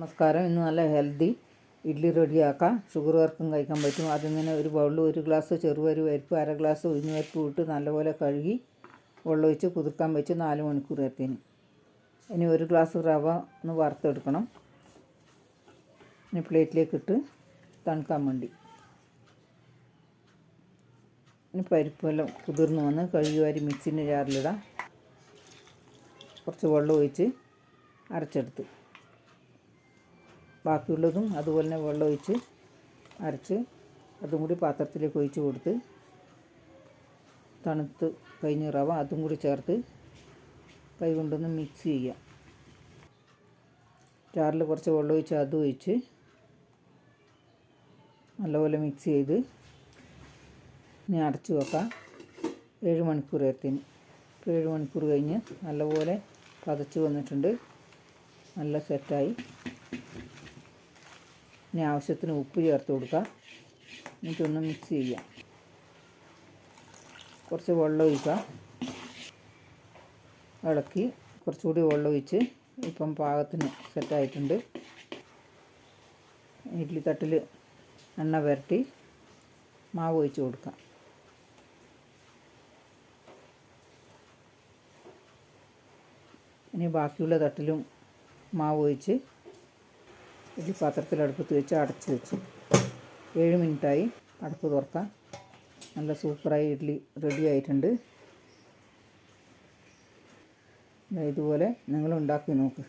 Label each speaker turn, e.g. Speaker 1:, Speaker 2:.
Speaker 1: നമസ്കാരം. ഇന്ന് നല്ല ഹെൽത്തി ഇഡ്ഡലി റെഡിയാക്കാം. ഷുഗറുകാർക്കും കഴിക്കാൻ പറ്റും. അതിങ്ങനെ ഒരു ബൗളിൽ ഒരു ഗ്ലാസ് ചെറുപരി പരിപ്പ് അര ഗ്ലാസ് ഉഴുന്ന് പരിപ്പ് ഇട്ട് നല്ലപോലെ കഴുകി വെള്ളമൊഴിച്ച് കുതിർക്കാൻ വെച്ച് നാല് മണിക്കൂർ എത്തിന് ഇനി ഒരു ഗ്ലാസ് റവ ഒന്ന് വറുത്തെടുക്കണം. ഇനി പ്ലേറ്റിലേക്ക് ഇട്ട് തണുക്കാൻ വേണ്ടി. ഇനി പരിപ്പെല്ലാം കുതിർന്ന് വന്ന് കഴുകി വാരി മിക്സിന്റെ ജാറിലിടാം. കുറച്ച് വെള്ളം ഒഴിച്ച് അരച്ചെടുത്ത്. ബാക്കിയുള്ളതും അതുപോലെ തന്നെ വെള്ളം ഒഴിച്ച് അരച്ച് അതും കൂടി പാത്രത്തിലേക്ക് ഒഴിച്ച് കൊടുത്ത് തണുത്ത് കഴിഞ്ഞ് റവ അതും കൂടി ചേർത്ത് കൈ കൊണ്ടൊന്ന് മിക്സ് ചെയ്യാം. ചാറിൽ കുറച്ച് വെള്ളം ഒഴിച്ച് അതും ഒഴിച്ച് നല്ലപോലെ മിക്സ് ചെയ്ത് ഇനി അടച്ച് വെക്കാം. ഏഴ് മണിക്കൂർ നേരത്തിന് ഏഴ് മണിക്കൂർ കഴിഞ്ഞ് നല്ലപോലെ പതച്ച് വന്നിട്ടുണ്ട്. നല്ല സെറ്റായി. ഇനി ആവശ്യത്തിന് ഉപ്പ് ചേർത്ത് കൊടുക്കാം. എന്നിട്ടൊന്ന് മിക്സ് ചെയ്യാം. കുറച്ച് വെള്ളം ഒഴിക്കുക ഇളക്കി കുറച്ചുകൂടി വെള്ളം ഒഴിച്ച് ഇപ്പം പാകത്തിന് സെറ്റായിട്ടുണ്ട് ഇഡ്ഡലി തട്ടിൽ എണ്ണ പുരട്ടി മാവ് ഒഴിച്ച് കൊടുക്കാം. ഇനി ബാക്കിയുള്ള തട്ടിലും മാവ് ഒഴിച്ച് ഇഡ്ഡലി പാത്രത്തിൽ അടുപ്പത്ത് വെച്ച് അടച്ച് വെച്ചു. ഏഴ് മിനിറ്റായി അടുപ്പ് തുറക്കാം. നല്ല സൂപ്പറായി ഇഡ്ഡലി റെഡി ആയിട്ടുണ്ട്. ഇതുപോലെ നിങ്ങൾ ഉണ്ടാക്കി നോക്ക്.